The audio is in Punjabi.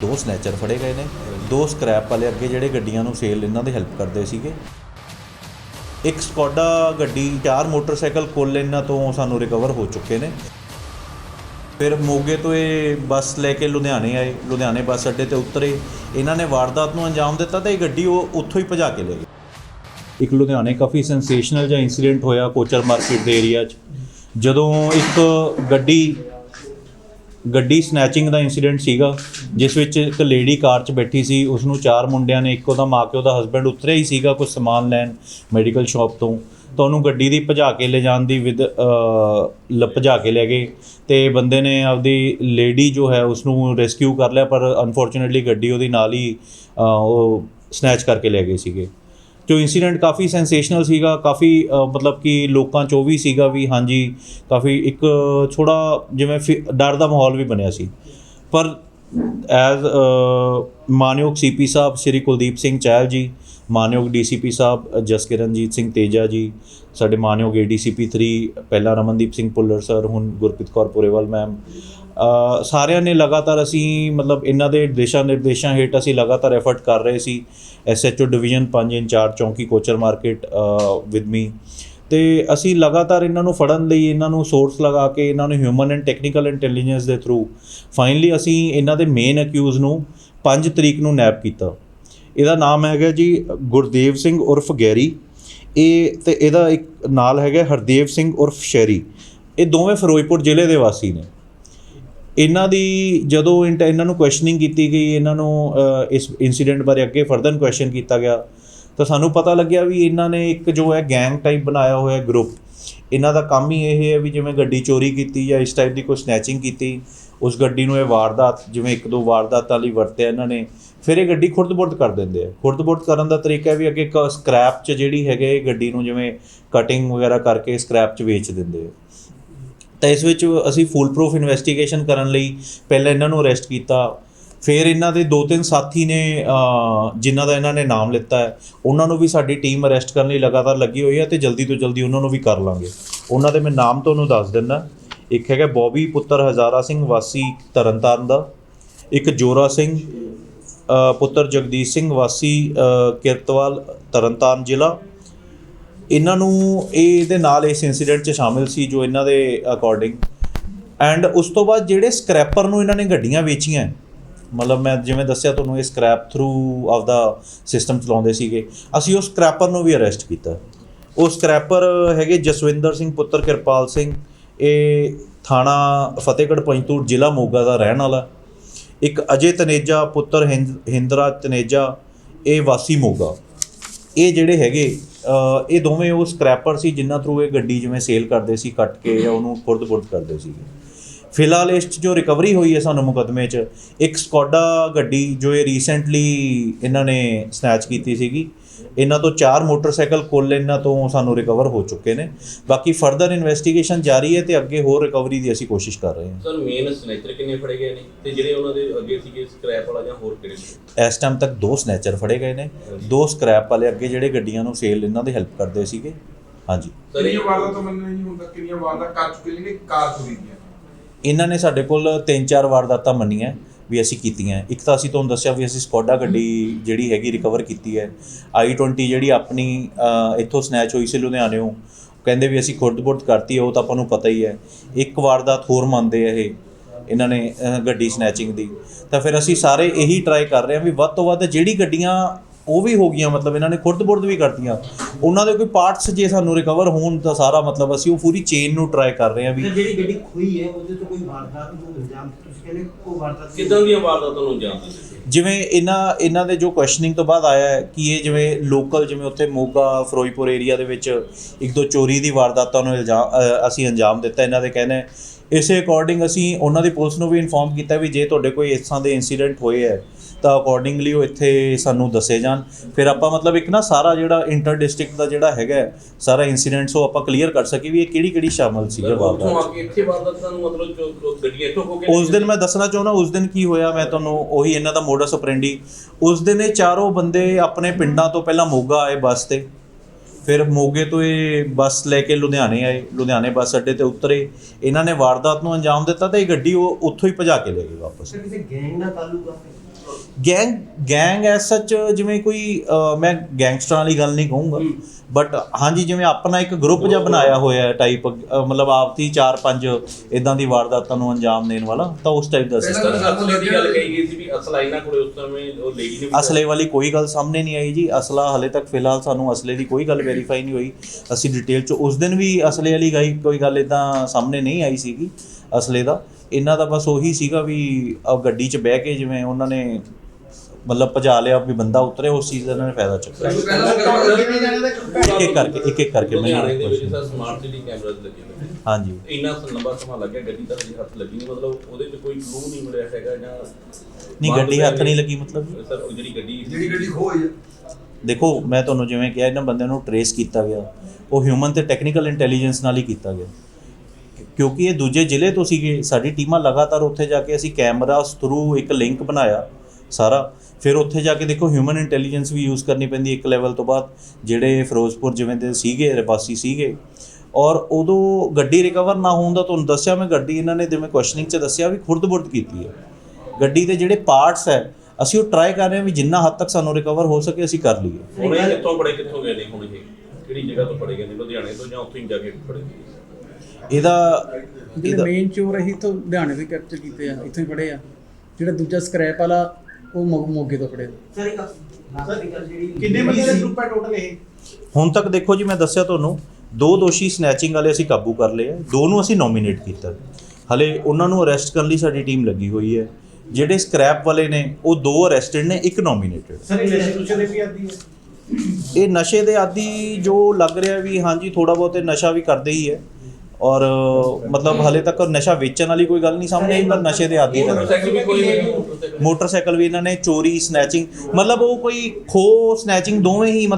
ਦੋ ਸਨੈਚਰ ਫੜੇ ਗਏ ਨੇ, ਦੋ ਸਕ੍ਰੈਪ ਵਾਲੇ ਅੱਗੇ ਜਿਹੜੇ ਗੱਡੀਆਂ ਨੂੰ ਸੇਲ ਇਹਨਾਂ ਦੇ ਹੈਲਪ ਕਰਦੇ ਸੀਗੇ। ਇੱਕ ਸਕੋਡਾ ਗੱਡੀ, ਚਾਰ ਮੋਟਰਸਾਈਕਲ ਕੁੱਲ ਇਹਨਾਂ ਤੋਂ ਸਾਨੂੰ ਰਿਕਵਰ ਹੋ ਚੁੱਕੇ ਨੇ। ਫਿਰ ਮੋਗੇ ਤੋਂ ਇਹ ਬੱਸ ਲੈ ਕੇ ਲੁਧਿਆਣੇ ਆਏ, ਲੁਧਿਆਣੇ ਬੱਸ ਅੱਡੇ ਤੇ ਉਤਰੇ। ਇਹਨਾਂ ਨੇ ਵਾਰਦਾਤ ਨੂੰ ਅੰਜਾਮ ਦਿੱਤਾ ਤੇ ਇਹ ਗੱਡੀ ਉਹ ਉੱਥੋਂ ਹੀ ਭਜਾ ਕੇ ਲੈ ਗਈ ਇੱਕ ਲੁਧਿਆਣੇ ਕਾਫੀ ਸੈਂਸੇਸ਼ਨਲ ਜਿਹਾ ਇਨਸੀਡੈਂਟ ਹੋਇਆ ਕੋਚਰ ਮਾਰਕੀਟ ਦੇ ਏਰੀਆ 'ਚ। ਜਦੋਂ ਇੱਕ ਗੱਡੀ ਗੱਡੀ ਸਨੈਚਿੰਗ ਦਾ ਇਨਸੀਡੈਂਟ ਸੀਗਾ, ਜਿਸ ਵਿੱਚ ਇੱਕ ਲੇਡੀ ਕਾਰ 'ਚ ਬੈਠੀ ਸੀ ਉਸ ਨੂੰ ਚਾਰ ਮੁੰਡਿਆਂ ਨੇ, ਇੱਕ ਉਹਦਾ ਮਾਂ ਪਿਓ ਦਾ ਹਸਬੈਂਡ ਉਤਰਿਆ ਹੀ ਸੀਗਾ ਕੁਝ ਸਮਾਨ ਲੈਣ ਮੈਡੀਕਲ ਸ਼ਾਪ ਤੋਂ। ਤਾਂ ਉਹਨੂੰ ਗੱਡੀ ਦੀ ਭਜਾ ਕੇ ਲੈ ਜਾਣ ਦੀ ਵਿਦ ਲ, ਭਜਾ ਕੇ ਲੈ ਗਏ। ਤੇ ਬੰਦੇ ਨੇ ਆਪਦੀ ਲੇਡੀ ਜੋ ਹੈ ਉਸ ਨੂੰ ਰੈਸਕਿਊ ਕਰ ਲਿਆ, ਪਰ ਅਨਫੋਰਚੂਨੇਟਲੀ ਗੱਡੀ ਉਹਦੀ ਨਾਲ ਹੀ ਉਹ ਸਨੈਚ ਕਰਕੇ ਲੈ ਗਏ ਸੀਗੇ। ਜੋ ਇਨਸੀਡੈਂਟ ਕਾਫੀ ਸੈਂਸੇਸ਼ਨਲ ਸੀਗਾ, ਕਾਫੀ ਮਤਲਬ ਕਿ ਲੋਕਾਂ 'ਚ ਉਹ ਵੀ ਸੀਗਾ ਵੀ ਹਾਂਜੀ, ਕਾਫੀ ਇੱਕ ਥੋੜਾ ਜਿਵੇਂ ਫਿ- ਡਰ ਦਾ ਮਾਹੌਲ ਵੀ ਬਣਿਆ ਸੀ। ਪਰ ਐਜ਼ ਮਾਨਯੋਗ ਸੀਪੀ ਸਾਹਿਬ ਸ਼੍ਰੀ ਕੁਲਦੀਪ ਸਿੰਘ ਚਹਿਲ ਜੀ, ਮਾਨਯੋਗ ਡੀਸੀਪੀ ਸਾਹਿਬ ਜਸਕਿਰਨਜੀਤ ਸਿੰਘ ਤੇਜਾ ਜੀ, ਸਾਡੇ ਮਾਨਯੋਗ ਏਡੀਸੀਪੀ 3 ਪਹਿਲਾ ਰਮਨਦੀਪ ਸਿੰਘ ਪੁੱਲਰ ਸਰ ਹੁਣ ਗੁਰਪ੍ਰੀਤ ਕੌਰ ਪੁਰੇਵਾਲ ਮੈਮ ਸਾਰਿਆਂ ਨੇ ਲਗਾਤਾਰ ਅਸੀਂ ਮਤਲਬ ਇਹਨਾਂ ਦੇ ਦਿਸ਼ਾ ਨਿਰਦੇਸ਼ਾਂ ਹੇਠ ਅਸੀਂ ਲਗਾਤਾਰ ਐਫਰਟ ਕਰ ਰਹੇ ਸੀ। ਐਸਐਚਓ ਡਿਵੀਜ਼ਨ 5 ਇੰਚਾਰਜ ਚੌਂਕੀ ਕੋਚਰ ਮਾਰਕੀਟ ਵਿਦ ਮੀ ਤੇ ਅਸੀਂ ਲਗਾਤਾਰ ਇਹਨਾਂ ਨੂੰ ਫੜਨ ਲਈ ਇਹਨਾਂ ਨੂੰ ਸੋਰਸ ਲਗਾ ਕੇ ਇਹਨਾਂ ਨੂੰ ਹਿਊਮਨ ਐਂਡ ਟੈਕਨੀਕਲ ਇੰਟੈਲੀਜੈਂਸ ਦੇ ਥਰੂ ਫਾਈਨਲੀ ਅਸੀਂ ਇਹਨਾਂ ਦੇ ਮੇਨ ਅਕਿਊਜ਼ ਨੂੰ 5 ਤਰੀਕ ਨੂੰ ਨੈਪ ਕੀਤਾ। ਇਹਦਾ ਨਾਮ ਹੈਗਾ ਜੀ ਗੁਰਦੇਵ ਸਿੰਘ ਉਰਫ ਗੈਰੀ। ਇਹ ਤੇ ਇਹਦਾ ਇੱਕ ਨਾਲ ਹੈਗਾ ਹਰਦੇਵ ਸਿੰਘ ਉਰਫ ਸ਼ੈਰੀ। ਇਹ ਦੋਵੇਂ ਫਿਰੋਜ਼ਪੁਰ ਜ਼ਿਲ੍ਹੇ ਦੇ ਵਾਸੀ ਨੇ। ਇਹਨਾਂ ਦੀ ਜਦੋਂ ਇੰਟ- ਇਹਨਾਂ ਨੂੰ ਕੁਐਸਚਨਿੰਗ ਕੀਤੀ ਗਈ, ਇਹਨਾਂ ਨੂੰ ਇਸ ਇਨਸੀਡੈਂਟ ਬਾਰੇ ਅੱਗੇ ਫਰਦਰ ਕੁਐਸਚਨ ਕੀਤਾ ਗਿਆ, ਤਾਂ ਸਾਨੂੰ ਪਤਾ ਲੱਗਿਆ ਵੀ ਇਹਨਾਂ ਨੇ ਇੱਕ ਜੋ ਹੈ ਗੈਂਗ ਟਾਈਪ ਬਣਾਇਆ ਹੋਇਆ ਗਰੁੱਪ ਇਹਨਾਂ ਦਾ ਕੰਮ ਹੀ ਇਹ ਹੈ ਵੀ ਜਿਵੇਂ ਗੱਡੀ ਚੋਰੀ ਕੀਤੀ ਜਾਂ ਇਸ ਟਾਈਪ ਦੀ ਕੋਈ ਸਨੈਚਿੰਗ ਕੀਤੀ, ਉਸ ਗੱਡੀ ਨੂੰ ਇਹ ਵਾਰਦਾਤ, ਜਿਵੇਂ ਇੱਕ ਦੋ ਵਾਰਦਾਤਾਂ ਲਈ ਵਰਤਿਆ ਇਹਨਾਂ ਨੇ, ਫਿਰ ਇਹ ਗੱਡੀ ਖੁਰਦ-ਬੁਰਦ ਕਰ ਦਿੰਦੇ ਆ। ਖੁਰਦ-ਬੁਰਦ ਕਰਨ ਦਾ ਤਰੀਕਾ ਵੀ ਅੱਗੇ ਸਕ੍ਰੈਪ 'ਚ ਜਿਹੜੀ ਹੈਗੇ ਇਹ ਗੱਡੀ ਨੂੰ ਜਿਵੇਂ ਕਟਿੰਗ ਵਗੈਰਾ ਕਰਕੇ ਸਕ੍ਰੈਪ 'ਚ ਵੇਚ ਦਿੰਦੇ ਆ। ਤਾਂ ਇਸ ਵਿੱਚ ਅਸੀਂ ਫੁੱਲ ਪ੍ਰੂਫ ਇਨਵੈਸਟੀਗੇਸ਼ਨ ਕਰਨ ਲਈ ਪਹਿਲਾਂ ਇਹਨਾਂ ਨੂੰ ਅਰੈਸਟ ਕੀਤਾ। ਫਿਰ ਇਹਨਾਂ ਦੇ ਦੋ ਤਿੰਨ ਸਾਥੀ ਨੇ ਜਿਨ੍ਹਾਂ ਦਾ ਇਹਨਾਂ ਨੇ ਨਾਮ ਲਿੱਤਾ ਹੈ, ਉਹਨਾਂ ਨੂੰ ਵੀ ਸਾਡੀ ਟੀਮ ਅਰੈਸਟ ਕਰਨ ਲਈ ਲਗਾਤਾਰ ਲੱਗੀ ਹੋਈ ਹੈ ਤੇ ਜਲਦੀ ਤੋਂ ਜਲਦੀ ਉਹਨਾਂ ਨੂੰ ਵੀ ਕਰ ਲਾਂਗੇ। ਉਹਨਾਂ ਦੇ ਮੈਂ ਨਾਮ ਤੁਹਾਨੂੰ ਦੱਸ ਦਿੰਦਾ। ਇੱਕ ਹੈਗਾ ਬੌਬੀ ਪੁੱਤਰ ਹਜ਼ਾਰਾ ਸਿੰਘ ਵਾਸੀ ਤਰਨਤਾਰਨ ਦਾ, ਇੱਕ ਜੋਰਾ ਸਿੰਘ ਪੁੱਤਰ ਜਗਦੀਸ਼ ਸਿੰਘ ਵਾਸੀ ਕਿਰਤਵਾਲ ਤਰਨਤਾਰਨ ਜ਼ਿਲ੍ਹਾ ਇਹਨਾਂ ਨੂੰ ਇਹ ਇਹਦੇ ਨਾਲ ਇਸ ਇਨਸੀਡੈਂਟ 'ਚ ਸ਼ਾਮਿਲ ਸੀ ਜੋ ਇਹਨਾਂ ਦੇ ਅਕੋਰਡਿੰਗ ਐਂਡ ਉਸ ਤੋਂ ਬਾਅਦ ਜਿਹੜੇ ਸਕ੍ਰੈਪਰ ਨੂੰ ਇਹਨਾਂ ਨੇ ਗੱਡੀਆਂ ਵੇਚੀਆਂ, ਮਤਲਬ ਮੈਂ ਜਿਵੇਂ ਦੱਸਿਆ ਤੁਹਾਨੂੰ ਇਹ ਸਕ੍ਰੈਪ ਥਰੂ ਆਪਦਾ ਸਿਸਟਮ ਚਲਾਉਂਦੇ ਸੀਗੇ, ਅਸੀਂ ਉਸ ਸਕ੍ਰੈਪਰ ਨੂੰ ਵੀ ਅਰੈਸਟ ਕੀਤਾ। ਉਹ ਸਕ੍ਰੈਪਰ ਹੈਗੇ ਜਸਵਿੰਦਰ ਸਿੰਘ, ਪੁੱਤਰ ਕਿਰਪਾਲ ਸਿੰਘ, ਇਹ ਥਾਣਾ ਫਤਿਹਗੜ੍ਹ ਪੰਜਤੂਰ, ਜ਼ਿਲ੍ਹਾ ਮੋਗਾ ਦਾ ਰਹਿਣ ਵਾਲਾ। ਇੱਕ ਅਜੇ ਤਨੇਜਾ, ਪੁੱਤਰ ਹਿੰਦ- ਹਿੰਦਰਾ ਤਨੇਜਾ, ਇਹ ਵਾਸੀ ਮੋਗਾ। ਇਹ ਜਿਹੜੇ ਹੈਗੇ ਇਹ ਦੋਵੇਂ ਉਹ ਸਕ੍ਰੈਪਰ ਸੀ ਜਿਨ੍ਹਾਂ ਥਰੂ ਇਹ ਗੱਡੀ ਜਿਵੇਂ ਸੇਲ ਕਰਦੇ ਸੀ, ਕੱਟ ਕੇ ਜਾਂ ਉਹਨੂੰ ਖੁਰਦ-ਬੁਰਦ ਕਰਦੇ ਸੀਗੇ। ਫਿਲਹਾਲ ਇਸ 'ਚ ਜੋ ਰਿਕਵਰੀ ਹੋਈ ਹੈ ਸਾਨੂੰ ਮੁਕਦਮੇ 'ਚ ਇੱਕ ਸਕੋਡਾ ਗੱਡੀ ਜੋ ਇਹ ਰੀਸੈਂਟਲੀ ਇਹਨਾਂ ਨੇ ਸਨੈਚ ਕੀਤੀ ਸੀਗੀ ਇਹਨਾਂ ਤੋਂ ਚਾਰ ਮੋਟਰਸਾਈਕਲ ਕੁੱਲ ਇਹਨਾਂ ਤੋਂ ਸਾਨੂੰ ਰਿਕਵਰ ਹੋ ਚੁੱਕੇ ਨੇ। ਬਾਕੀ ਫਰਦਰ ਇਨਵੈਸਟੀਗੇਸ਼ਨ ਜਾਰੀ ਹੈ ਤੇ ਅੱਗੇ ਹੋਰ ਰਿਕਵਰੀ ਦੀ ਅਸੀਂ ਕੋਸ਼ਿਸ਼ ਕਰ ਰਹੇ ਹਾਂ। ਸਰ ਮੇਨ ਸਨੈਚਰ ਕਿੰਨੇ ਫੜੇ ਗਏ ਨੇ ਤੇ ਜਿਹੜੇ ਉਹਨਾਂ ਦੇ ਅੱਗੇ ਸੀਗੇ ਸਕ੍ਰੈਪ ਵਾਲਾ ਜਾਂ ਹੋਰ ਕਿਹੜੇ ਸੀ ਇਸ ਟਾਈਮ ਤੱਕ ਦੋ ਸਨੈਚਰ ਫੜੇ ਗਏ ਨੇ। ਦੋ ਸਕ੍ਰੈਪ ਵਾਲੇ ਅੱਗੇ ਜਿਹੜੇ ਗੱਡੀਆਂ ਨੂੰ ਸੇਲ ਇਹਨਾਂ ਦੇ ਹੈਲਪ ਕਰਦੇ ਸੀਗੇ। ਹਾਂਜੀ। ਸਰ ਇਹ ਵਾਰਦਾਤਾਂ ਤਾਂ ਮੈਨੂੰ ਨਹੀਂ ਹੁੰਦਾ ਕਿੰਨੀਆਂ ਵਾਰਦਾਤਾਂ ਕਰ ਚੁੱਕੇ ਨੇ ਕਾਰ ਚੋਰੀ ਦੀਆਂ ਇਹਨਾਂ ਨੇ ਸਾਡੇ ਕੋਲ ਤਿੰਨ ਚਾਰ ਵਾਰਦਾਤਾਂ ਮੰਨੀਆਂ ਵੀ ਅਸੀਂ ਕੀਤੀਆਂ। ਇੱਕ ਤਾਂ ਅਸੀਂ ਤੁਹਾਨੂੰ ਦੱਸਿਆ ਵੀ ਅਸੀਂ ਸਕੋਡਾ ਗੱਡੀ ਜਿਹੜੀ ਹੈਗੀ ਰਿਕਵਰ ਕੀਤੀ ਹੈ। i20 ਜਿਹੜੀ ਆਪਣੀ ਇੱਥੋਂ ਸਨੈਚ ਹੋਈ ਸੀ ਲੁਧਿਆਣਿਓਂ ਕਹਿੰਦੇ ਵੀ ਅਸੀਂ ਖੁਰਦ-ਬੁਰਦ ਕਰਤੀ ਉਹ ਤਾਂ ਆਪਾਂ ਨੂੰ ਪਤਾ ਹੀ ਹੈ। ਇੱਕ ਵਾਰਦਾਤ ਹੋਰ ਮੰਨਦੇ ਆ ਇਹ ਇਹਨਾਂ ਨੇ ਗੱਡੀ ਸਨੈਚਿੰਗ ਦੀ। ਤਾਂ ਫਿਰ ਅਸੀਂ ਸਾਰੇ ਇਹੀ ਟਰਾਈ ਕਰ ਰਹੇ ਹਾਂ ਵੀ ਵੱਧ ਤੋਂ ਵੱਧ ਜਿਹੜੀ ਗੱਡੀਆਂ ਉਹ ਵੀ ਹੋ ਗਈਆਂ ਮਤਲਬ ਇਹਨਾਂ ਨੇ ਖੁਰਦ-ਬੁਰਦ ਵੀ ਕਰਤੀਆਂ। ਉਹਨਾਂ ਦੇ ਕੋਈ ਪਾਰਟਸ ਜੇ ਸਾਨੂੰ ਰਿਕਵਰ ਹੋਣ ਤਾਂ ਸਾਰਾ ਮਤਲਬ ਅਸੀਂ ਉਹ ਪੂਰੀ ਚੇਨ ਨੂੰ ਟਰਾਈ ਕਰ ਰਹੇ ਹਾਂ ਵੀ ਜਿਹੜੀ ਗੱਡੀ ਖੋਈ ਹੈ ਉਹਦੇ ਤੋਂ ਕੋਈ ਵਾਰਦਾਤ ਨੂੰ ਇਲਜ਼ਾਮ ਤੁਸੀਂ ਕਹਿੰਦੇ ਕੋਈ ਵਾਰਦਾਤ ਕਿਦਾਂ ਦੀਆਂ ਵਾਰਦਾਤਾਂ ਨੂੰ ਸੀ ਜਿਵੇਂ ਇਹਨਾਂ ਇਹਨਾਂ ਦੇ ਜੋ ਕੁਐਸਚਨਿੰਗ ਤੋਂ ਬਾਅਦ ਆਇਆ ਹੈ ਕਿ ਇਹ ਜਿਵੇਂ ਲੋਕਲ ਜਿਵੇਂ ਉੱਥੇ ਮੋਗਾ ਫਿਰੋਜ਼ਪੁਰ ਏਰੀਆ ਦੇ ਵਿੱਚ ਇੱਕ ਦੋ ਚੋਰੀ ਦੀ ਵਾਰਦਾਤਾਂ ਨੂੰ ਇਲਜ਼ਾਮ ਅਸੀਂ ਅੰਜਾਮ ਦਿੱਤਾ ਇਹਨਾਂ ਦੇ ਕਹਿੰਦੇ ਇਸੇ ਅਕੋਰਡਿੰਗ ਅਸੀਂ ਉਹਨਾਂ ਦੀ ਪੁਲਿਸ ਨੂੰ ਵੀ ਇਨਫੋਰਮ ਕੀਤਾ ਵੀ ਜੇ ਤੁਹਾਡੇ ਕੋਈ ਇਸ ਤਰ੍ਹਾਂ ਦੇ ਇਨਸੀਡੈਂਟ ਹੋਏ ਹੈ ਤਾਂ ਅਕੋਰਡਿੰਗਲੀ ਉਹ ਇੱਥੇ ਸਾਨੂੰ ਦੱਸੇ ਜਾਣ। ਫਿਰ ਆਪਾਂ ਮਤਲਬ ਇੱਕ ਨਾ ਸਾਰਾ ਜਿਹੜਾ ਇੰਟਰ ਡਿਸਟ੍ਰਿਕਟ ਦਾ ਜਿਹੜਾ ਹੈਗਾ ਸਾਰਾ ਇਨਸੀਡੈਂਟਸ ਉਹ ਆਪਾਂ ਕਲੀਅਰ ਕਰ ਸਕੀ ਵੀ ਇਹ ਕਿਹੜੀ ਕਿਹੜੀ ਸ਼ਾਮਲ ਸਰ ਉੱਥੋਂ ਵਾਰਦਾਤ 'ਚ। ਆ ਕੇ ਇੱਥੇ ਵਾਰਦਾਤਾਂ ਨੂੰ ਮਤਲਬ ਜੋ ਗੱਡੀਆਂ ਇੱਥੋਂ ਹੋ ਕੇ ਉਸ ਦਿਨ ਮੈਂ ਦੱਸਣਾ ਚਾਹੁੰਦਾ ਉਸ ਦਿਨ ਕੀ ਹੋਇਆ ਮੈਂ ਤੁਹਾਨੂੰ ਉਹੀ ਇਹਨਾਂ ਦਾ ਮੋਡਸ ਆਪਰੈਂਡੀ ਉਸ ਦਿਨ ਇਹ ਚਾਰੋਂ ਬੰਦੇ ਆਪਣੇ ਪਿੰਡਾਂ ਤੋਂ ਪਹਿਲਾਂ ਮੋਗਾ ਆਏ ਬੱਸ ਤੇ। ਫਿਰ ਮੋਗੇ ਤੋਂ ਇਹ ਬੱਸ ਲੈ ਕੇ ਲੁਧਿਆਣੇ ਆਏ ਲੁਧਿਆਣੇ ਬੱਸ ਅੱਡੇ ਤੇ ਉਤਰੇ। ਇਹਨਾਂ ਨੇ ਵਾਰਦਾਤ ਨੂੰ ਅੰਜਾਮ ਦਿੱਤਾ ਤੇ ਇਹ ਗੱਡੀ ਉਹ ਉੱਥੋਂ ਹੀ ਭਜਾ ਕੇ ਲੈ ਗਏ ਵਾਪਸ। ਕਿਸੇ ਗੈਂਗ ਨਾਲ ਤਾਲੁਕ ਆ? ਗੈਂਗ ਗੈਂਗ ਐਸ ਸੱਚ ਜਿਵੇਂ ਕੋਈ ਮੈਂ ਗੈਂਗਸਟਰਾਂ ਵਾਲੀ ਗੱਲ ਨਹੀਂ ਕਹੂੰਗਾ ਬਟ ਹਾਂਜੀ ਜਿਵੇਂ ਆਪਣਾ ਇੱਕ ਗਰੁੱਪ ਜਿਹਾ ਬਣਾਇਆ ਹੋਇਆ ਹੈ ਟਾਈਪ ਮਤਲਬ ਆਪਦੀ 4-5 ਇਦਾਂ ਦੀ ਵਾਰਦਾਤਾਂ ਨੂੰ ਅੰਜਾਮ ਦੇਣ ਵਾਲਾ ਤਾਂ ਉਸ ਟਾਈਪ ਦਾ ਸਿਸਟਮ ਸਰ ਅਸਲੇ ਦੀ ਗੱਲ ਕਹੀ ਗਈ ਸੀ ਵੀ ਅਸਲਾ ਇਹਨਾਂ ਕੋਲੇ ਉਸ ਸਮੇਂ ਉਹ ਲੇਡੀ ਨੇ ਅਸਲੇ ਵਾਲੀ ਕੋਈ ਗੱਲ ਸਾਹਮਣੇ ਨਹੀਂ ਆਈ ਜੀ ਅਸਲਾ ਹਲੇ ਤੱਕ ਫਿਲਹਾਲ ਸਾਨੂੰ ਅਸਲੇ ਦੀ ਕੋਈ ਗੱਲ ਵੈਰੀਫਾਈ ਨਹੀਂ ਹੋਈ। ਅਸੀਂ ਡਿਟੇਲ ਚ ਉਸ ਦਿਨ ਵੀ ਅਸਲੇ ਵਾਲੀ ਗਈ ਕੋਈ ਗੱਲ ਇਦਾਂ ਸਾਹਮਣੇ ਨਹੀਂ ਆਈ ਸੀਗੀ ਅਸਲੇ ਦਾ। ਇਹਨਾਂ ਦਾ ਬਸ ਉਹੀ ਸੀਗਾ ਵੀ ਅਹ ਗੱਡੀ 'ਚ ਬਹਿ ਕੇ ਜਿਵੇਂ ਉਹਨਾਂ ਨੇ ਮਤਲਬ ਭਜਾ ਲਿਆ ਵੀ ਬੰਦਾ ਉਤਰੇ ਉਸ ਚੀਜ਼ ਦਾ ਇਹਨਾਂ ਨੇ ਫਾਇਦਾ ਚੱਕਿਆ। ਇੱਕ ਇੱਕ ਕਰਕੇ ਇੱਕ ਇੱਕ ਕਰਕੇ ਲੁਧਿਆਣੇ ਦੇ ਵਿੱਚ ਮੈਨੂੰ ਸਰ ਸਮਾਰਟ ਸਿਟੀ ਕੈਮਰਾਜ਼ ਲੱਗੇ ਹੋਏ ਨੇ। ਹਾਂਜੀ। ਇੰਨਾ ਸ- ਲੰਬਾ ਸਮਾਂ ਲੱਗਿਆ ਗੱਡੀ ਤਾਂ ਹਜੇ ਹੱਥ ਲੱਗੀ ਨਹੀਂ ਮਤਲਬ ਉਹਦੇ 'ਚ ਕੋਈ ਕਲੂ ਨਹੀਂ ਮਿਲਿਆ ਹੈਗਾ ਜਾਂ ਨਹੀਂ ਗੱਡੀ ਹੱਥ ਨਹੀਂ ਲੱਗੀ ਮਤਲਬ? ਸਰ ਉਹ ਜਿਹੜੀ ਗੱਡੀ ਜਿਹੜੀ ਗੱਡੀ ਖੋਈ ਹੈ ਦੇਖੋ ਮੈਂ ਤੁਹਾਨੂੰ ਜਿਵੇਂ ਕਿਹਾ ਇਹਨਾਂ ਬੰਦਿਆਂ ਨੂੰ ਟਰੇਸ ਕੀਤਾ ਗਿਆ। ਉਹ ਹਿਊਮਨ ਤੇ ਟੈਕਨੀਕਲ ਇੰਟੈਲੀਜੈਂਸ ਨਾਲ ਹੀ ਕੀਤਾ ਗਿਆ। ਕਿਉਂਕਿ ਇਹ ਦੂਜੇ ਜ਼ਿਲ੍ਹੇ ਤੋਂ ਸੀਗੇ, ਸਾਡੀ ਟੀਮਾਂ ਲਗਾਤਾਰ ਉੱਥੇ ਜਾ ਕੇ ਅਸੀਂ ਕੈਮਰਾਸ ਥਰੂ ਇੱਕ ਲਿੰਕ ਬਣਾਇਆ ਸਾਰਾ। ਫਿਰ ਉੱਥੇ ਜਾ ਕੇ ਦੇਖੋ ਹਿਊਮਨ ਇੰਟੈਲੀਜੈਂਸ ਵੀ ਯੂਜ਼ ਕਰਨੀ ਪੈਂਦੀ ਇੱਕ ਲੈਵਲ ਤੋਂ ਬਾਅਦ, ਜਿਹੜੇ ਫਿਰੋਜ਼ਪੁਰ ਜਿਵੇਂ ਦੇ ਸੀਗੇ ਰਵਾਸੀ ਸੀਗੇ। ਔਰ ਉਦੋਂ ਗੱਡੀ ਰਿਕਵਰ ਨਾ ਹੋਣ ਦਾ ਤੁਹਾਨੂੰ ਦੱਸਿਆ ਮੈਂ, ਗੱਡੀ ਇਹਨਾਂ ਨੇ ਜਿਵੇਂ ਕੁਐਸਚਨਿੰਗ 'ਚ ਦੱਸਿਆ ਵੀ ਖੁਰਦ-ਬੁਰਦ ਕੀਤੀ ਹੈ। ਗੱਡੀ ਦੇ ਜਿਹੜੇ ਪਾਰਟਸ ਹੈ, ਅਸੀਂ ਉਹ ਟਰਾਈ ਕਰ ਰਹੇ ਹਾਂ ਵੀ ਜਿੰਨਾ ਹੱਦ ਤੱਕ ਸਾਨੂੰ ਰਿਕਵਰ ਹੋ ਸਕੇ, ਅਸੀਂ ਕਰ ਲਈਏ। ਹੁਣ ਇਹ ਕਿੱਥੋਂ ਪੜੇ ਕਿੱਥੋਂ ਗਏ ਨੇ ਹੁਣ ਇਹ? ਕਿਹੜੀ ਜਗ੍ਹਾ ਤੋਂ ਪੜੇ ਗਏ ਨੇ? ਲੁਧਿਆਣੇ ਤੋਂ ਜਾਂ ਉੱਥੋਂ ਹੀ ਜਾ ਕੇ ਪੜੇ ਗਏ ਇਹਦਾ ਜਿਹੜੇ ਇਹਦਾ ਮੇਨ ਚੋਰ ਅਸੀਂ ਤੋਂ ਲੁਧਿਆਣੇ ਤੋਂ ਕੈਪਚਰ ਕੀਤੇ ਆ ਇੱਥੋਂ ਹੀ ਫੜੇ ਆ। ਜਿਹੜਾ ਦੂਜਾ ਸਕ੍ਰੈਪ ਵਾਲਾ ਉਹ ਮੋ- ਮੋਗੇ ਤੋਂ ਫੜਿਆ। ਸਰ ਇੱਕ ਲਾਸਟ ਗੱਲ ਜਿਹੜੀ ਕਿੰਨੇ ਬੰਦੇ ਦਾ ਗਰੁੱਪ ਹੈ ਟੋਟਲ ਇਹ? ਹੁਣ ਤੱਕ ਦੇਖੋ ਜੀ ਮੈਂ ਦੱਸਿਆ ਤੁਹਾਨੂੰ ਦੋ ਦੋਸ਼ੀ ਸਨੈਚਿੰਗ ਵਾਲੇ ਅਸੀਂ ਕਾਬੂ ਕਰ ਲਏ ਆ ਦੋ ਨੂੰ ਅਸੀਂ ਨੋਮੀਨੇਟ ਕੀਤਾ। ਹਲੇ ਉਹਨਾਂ ਨੂੰ ਅਰੈਸਟ ਕਰਨ ਲਈ ਸਾਡੀ ਟੀਮ ਲੱਗੀ ਹੋਈ ਹੈ। ਜਿਹੜੇ ਸਕ੍ਰੈਪ ਵਾਲੇ ਨੇ ਉਹ ਦੋ ਅਰੈਸਟਡ ਨੇ ਇੱਕ ਨੋਮੀਨੇਟਡ ਸਰ ਇਹ ਨਸ਼ੇ ਨੁਸ਼ੇ ਦੇ ਵੀ ਆਦੀ ਹੈ? ਇਹ ਨਸ਼ੇ ਦੇ ਆਦੀ ਜੋ ਲੱਗ ਰਿਹਾ ਵੀ ਹਾਂਜੀ ਥੋੜਾ ਬਹੁਤ ਇਹ ਨਸ਼ਾ ਵੀ ਕਰਦੇ ਹੀ ਹੈ। ਔਰ ਮਤਲਬ ਹਲੇ ਤੱਕ ਨਸ਼ਾ ਵੇਚਣ ਵਾਲੀ ਕੋਈ ਗੱਲ ਨਹੀਂ ਸਾਹਮਣੇ ਆਈ ਪਰ ਨਸ਼ੇ ਦੇ ਆਦੀ ਹੈ ਮੋਟਰਸਾਈਕਲ ਵੀ ਕੋਈ ਮੋਟਰਸਾਈਕਲ ਵੀ ਇਹਨਾਂ ਨੇ ਚੋਰੀ ਸਨੈਚਿੰਗ ਮਤਲਬ ਉਹ ਕੋਈ ਖੋ ਸਨੈਚਿੰਗ ਦੋਵੇਂ ਹੀ